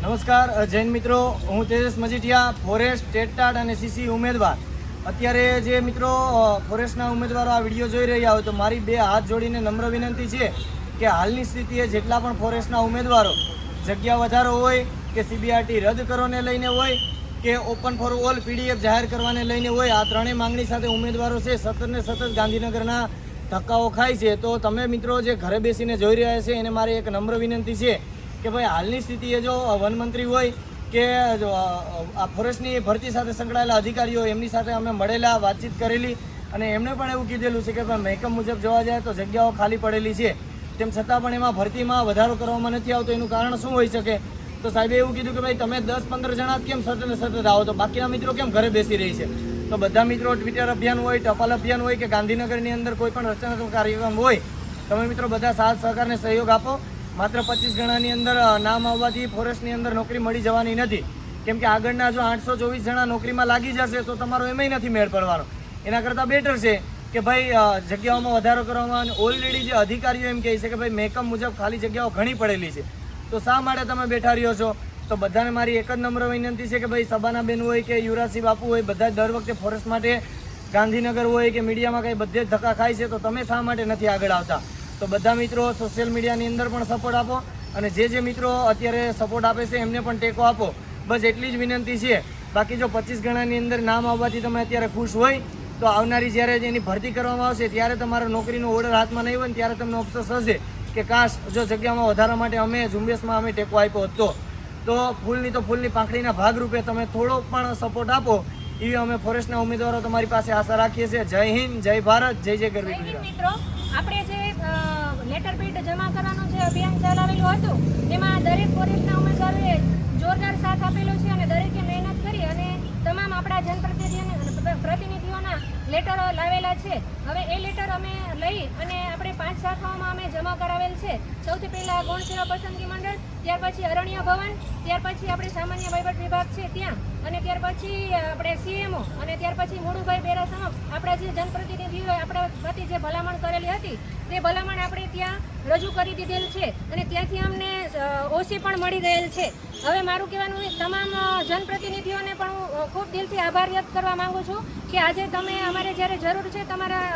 નમસ્કાર જૈન મિત્રો, હું તેજસ મજીઠિયા, ફોરેસ્ટ ટેટટાટ અને સીસી ઉમેદવાર. અત્યારે જે મિત્રો ફોરેસ્ટના ઉમેદવારો આ વીડિયો જોઈ રહ્યા હોય તો મારી બે હાથ જોડીને નમ્ર વિનંતી છે કે હાલની સ્થિતિએ જેટલા પણ ફોરેસ્ટના ઉમેદવારો જગ્યા વધારો હોય કે સીબીઆરટી રદ કરવાને લઈને હોય કે ઓપન ફોર ઓલ પીડીએફ જાહેર કરવાને લઈને હોય, આ ત્રણેય માંગણી સાથે ઉમેદવારો છે સતત ને સતત ગાંધીનગરના ધક્કાઓ ખાય છે. તો તમે મિત્રો જે ઘરે બેસીને જોઈ રહ્યા છે, એને મારી એક નમ્ર વિનંતી છે કે ભાઈ હાલની સ્થિતિએ જો વનમંત્રી હોય કે જો આ ફોરેસ્ટની ભરતી સાથે સંકળાયેલા અધિકારીઓ એમની સાથે અમે મળેલા, વાતચીત કરેલી અને એમણે પણ એવું કીધેલું છે કે ભાઈ મહેકમ મુજબ જોવા જાય તો જગ્યાઓ ખાલી પડેલી છે. તેમ છતાં પણ એમાં ભરતીમાં વધારો કરવામાં નથી આવતો. એનું કારણ શું હોઈ શકે? તો સાહેબે એવું કીધું કે ભાઈ તમે દસ પંદર જણા કેમ સતત સતત આવો? તો બાકીના મિત્રો કેમ ઘરે બેસી રહી છે? તો બધા મિત્રો ટ્વિટર અભિયાન હોય, ટપાલ અભિયાન હોય કે ગાંધીનગરની અંદર કોઈ પણ રચનાત્મક કાર્યક્રમ હોય, તમે મિત્રો બધા સાથ સહકારને સહયોગ આપો. માત્ર પચીસ ગણાની અંદર નામ આવવાથી ફોરેસ્ટની અંદર નોકરી મળી જવાની નથી. કેમ કે આગળના જો આઠસો ચોવીસ જણા નોકરીમાં લાગી જશે, તો તમારો એમાંય નથી મેળ પડવાનો. એના કરતાં બેટર છે કે ભાઈ જગ્યાઓમાં વધારો કરવામાં અને ઓલરેડી જે અધિકારીઓ એમ કહે છે કે ભાઈ, મેકઅપ મુજબ ખાલી જગ્યાઓ ઘણી પડેલી છે. તો શા માટે તમે બેઠા રહ્યો છો? તો બધાને મારી એક જ નમ્ર વિનંતી છે કે ભાઈ, સબાના બેન હોય કે યુવરાજસિંહ બાપુ હોય, બધા દર વખતે ફોરેસ્ટ માટે, ગાંધીનગર હોય કે મીડિયામાં કંઈ બધે જ ધક્કા ખાય છે, તો તમે શા માટે નથી આગળ આવતા? તો બધા મિત્રો સોશિયલ મીડિયાની અંદર પણ સપોર્ટ આપો અને જે જે મિત્રો અત્યારે સપોર્ટ આપે છે એમને પણ ટેકો આપો. બસ એટલી જ વિનંતી છે. બાકી જો પચીસ ગણાની અંદર નામ આવવાથી તમે અત્યારે ખુશ હોય તો આવનારી જ્યારે એની ભરતી કરવામાં આવશે ત્યારે તમારો નોકરીનો ઓર્ડર હાથમાં નહીં હોય ત્યારે તમને અફસોસ હશે કે કાશ જો જગ્યામાં વધારા માટે અમે ઝુંબેશમાં અમે ટેકો આપ્યો હતો. તો ફૂલની તો ફૂલની પાંખડીના ભાગરૂપે તમે થોડો પણ સપોર્ટ આપો એવી અમે ફોરેસ્ટના ઉમેદવારો તમારી પાસે આશા રાખીએ છીએ. જય હિન્દ જય ભારત જય જય ગરવી ગુજરાત. મિત્રો. આપણે લેટર પેડ જમા કરવાનું જે અભિયાન ચલાવેલું હતું એમાં દરેક ફોરેસ્ટના ઉમેદવારોએ જોરદાર સાથ આપેલો છે અને દરેકે મહેનત કરી અને આપણા જનપ્રતિનિધિઓને પ્રતિનિધિઓના લેટરો લાવેલા છે. હવે એ લેટર અમે લઈ અને આપણે પાંચ શાખાઓમાં અમે જમા કરાવેલ છે. સૌથી પહેલાં ગૌણ સેવા પસંદગી મંડળ, ત્યાર પછી અરણ્ય ભવન, ત્યાર પછી આપણે સામાન્ય વહીવટ વિભાગ છે ત્યાં, અને ત્યાર પછી આપણે સીએમઓ અને ત્યાર પછી મોડુભાઈ બેરા સમક્ષ આપણા જે જનપ્રતિનિધિઓએ આપણા પ્રતિ જે ભલામણ કરેલી હતી, તે ભલામણ આપણે ત્યાં રજૂ કરી દીધેલ છે. અને ત્યાંથી અમને ઓસી પણ મળી ગયેલ છે. હવે મારું કહેવાનું તમામ જનપ્રતિનિધિઓને પણ હું ખૂબ દિલથી આભાર વ્યક્ત કરવા માંગુ છું કે આજે તમે અમારે જ્યારે જરૂર છે તમારા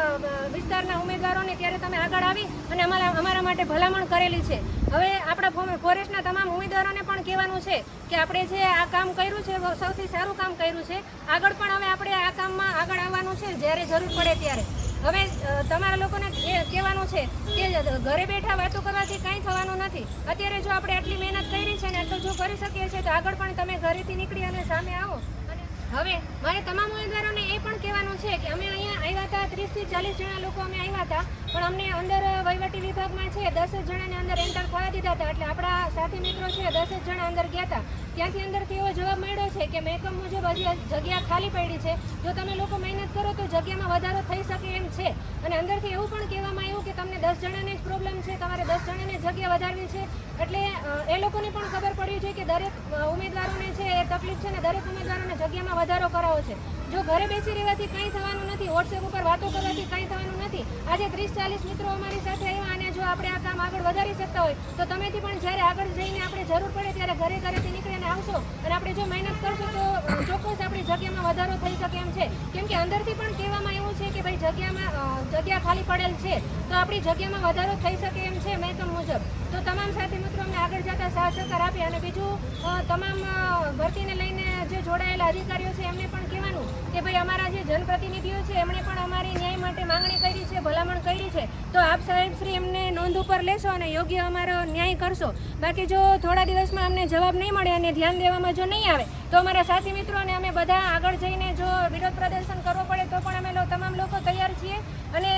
વિસ્તારના ઉમેદવારોને ત્યારે તમે આગળ આવી અને અમારા અમારા માટે ભલામણ કરેલી છે. હવે આપણા ફોરેસ્ટના તમામ ઉમેદવારોને પણ કહેવાનું છે કે આપણે જે આ કામ કર્યું છે સૌથી સારું કામ કર્યું છે, આગળ પણ હવે આપણે આ કામમાં આગળ આવવાનું છે, જ્યારે જરૂર પડે ત્યારે. હવે તમારા લોકોને એ કહેવાનું છે કે ઘરે બેઠા વાતો કરવાથી કાંઈ થવાનું નથી. અત્યારે જો આપણે આટલી મહેનત કરી છે ને આટલું જો કરી શકીએ છીએ, તો આગળ પણ તમે ઘરેથી નીકળી અને સામે આવો. અને હવે, મારે તમામ ઉમેદવારોને એ પણ કહેવાનું છે કે અમે અહીંયા ત્રીસથી ચાલીસ જણા લોકો અમે આવ્યા હતા. પણ અમને અંદર વહીવટી વિભાગમાં છે, દસ જણાને અંદર એન્ટર થવા દીધા હતા. એટલે આપણા સાથી મિત્રો છે, દસ જણા અંદર ગયા હતા. ત્યાંથી અંદરથી એવો જવાબ મળ્યો છે કે મહેકમ મુજબ હજી જગ્યા ખાલી પડી છે. જો તમે લોકો મહેનત કરો તો જગ્યામાં વધારો થઈ શકે એમ છે. અને અંદરથી એવું પણ કહેવામાં આવ્યું કે તમને દસ જણાને જ પ્રોબ્લેમ છે, તમારે દસ જણાને જગ્યા વધારવી છે. એટલે એ લોકોને પણ ખબર પડવી જોઈએ કે દરેક ઉમેદવારોને છે એ તકલીફ છે ને દરેક ઉમેદવારોને જગ્યામાં વધારો કરાવો છે. જો ઘરે બેસી રહેવાથી કંઈ થવાનું નથી વોટ્સએપ ઉપર વાતો કરવાથી કંઈ થવાનું નથી. આજે ત્રીસ ચાલીસ મિત્રો અમારી સાથે આવ્યા અને જો આપણે આ કામ આગળ વધારી શકતા હોય, તો તમેથી પણ જ્યારે આગળ જઈને આપણે જરૂર પડે ત્યારે ઘરે ઘરેથી નીકળીને આવશો. અને આપણે જો મહેનત કરશું તો ચોક્કસ આપણી જગ્યામાં વધારો થઈ શકે એમ છે. કેમ કે અંદરથી પણ કહેવામાં એવું છે કે ભાઈ જગ્યામાં જગ્યા ખાલી પડેલ છે. તો આપણી જગ્યામાં વધારો થઈ શકે એમ છે મહેકમ મુજબ. તો તમામ સાથી મિત્રો અમને આગળ જતા સાથ સહકાર આપે અને બીજું તમામ ભરતીને લઈને જે જોડાયેલા અધિકારીઓ છે એમને પણ કહેવાનું કે ભાઈ અમારા જે જનપ્રતિનિધિઓ છે એમણે પણ અમારી ન્યાય માટે માંગણી કરી છે, ભલામણ કરી છે, તો આપ સાહેબ શ્રી એમને નોંધ ઉપર લેશો અને યોગ્ય અમારો ન્યાય કરશો. બાકી જો થોડા દિવસમાં અમને જવાબ નહીં મળે અને ધ્યાન દેવામાં જો નહીં આવે, તો અમારા સાથી મિત્રો અને અમે બધા આગળ જઈને જો વિરોધ પ્રદર્શન કરવો પડે તો પણ અમે તમામ લોકો તૈયાર છીએ અને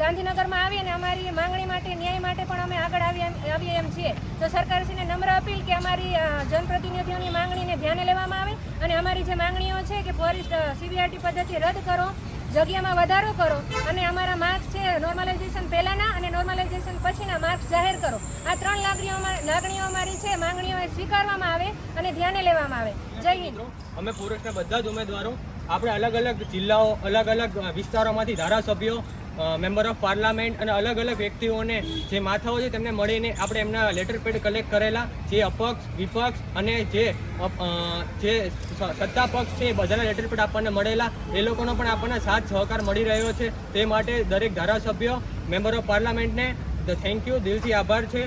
ગાંધીનગરમાં આવી અને અમારી માંગણી માટે, ન્યાય માટે પણ અમે આગળ એમ- આવીએ એમ છીએ. તો સરકારશ્રીને નમ્ર અપીલ કે અમારી જનપ્રતિનિધિઓની માંગણીને ધ્યાને લેવામાં આવે અને અમારી જે માંગણીઓ છે કે ફોરેસ્ટ સીબીઆરટી પદ્ધતિ રદ કરો જગ્યામાં વધારો કરો અને અમારા માર્ક્સ છે નોર્મલાઇઝેશન પહેલાંના અને નોર્મલાઇઝેશન પછીના માર્ક્સ જાહેર કરો. આ ત્રણ લાગણીઓ લાગણીઓ અમારી છે, માંગણીઓ સ્વીકારવામાં આવે અને ધ્યાને લેવામાં આવે. જય હિન્દ. અમે ફોરેસ્ટના બધા જ ઉમેદવારો, આપણે અલગ અલગ જિલ્લાઓ, અલગ અલગ વિસ્તારોમાંથી ધારાસભ્યો મેમ્બર ઓફ પાર્લામેન્ટ અને અલગ અલગ વ્યક્તિઓને જે માથાઓ છે તેમને મળીને આપણે એમના લેટર પેડ કલેક્ટ કરેલા, જે અપક્ષ, વિપક્ષ અને જે જે સત્તા પક્ષ છે એ બધાના લેટર પેડ આપણને મળેલા. એ લોકોનો પણ આપણને સાથ સહકાર મળી રહ્યો છે. તે માટે દરેક ધારાસભ્યો, મેમ્બર ઓફ પાર્લામેન્ટને થેન્ક યુ, દિલથી આભાર છે.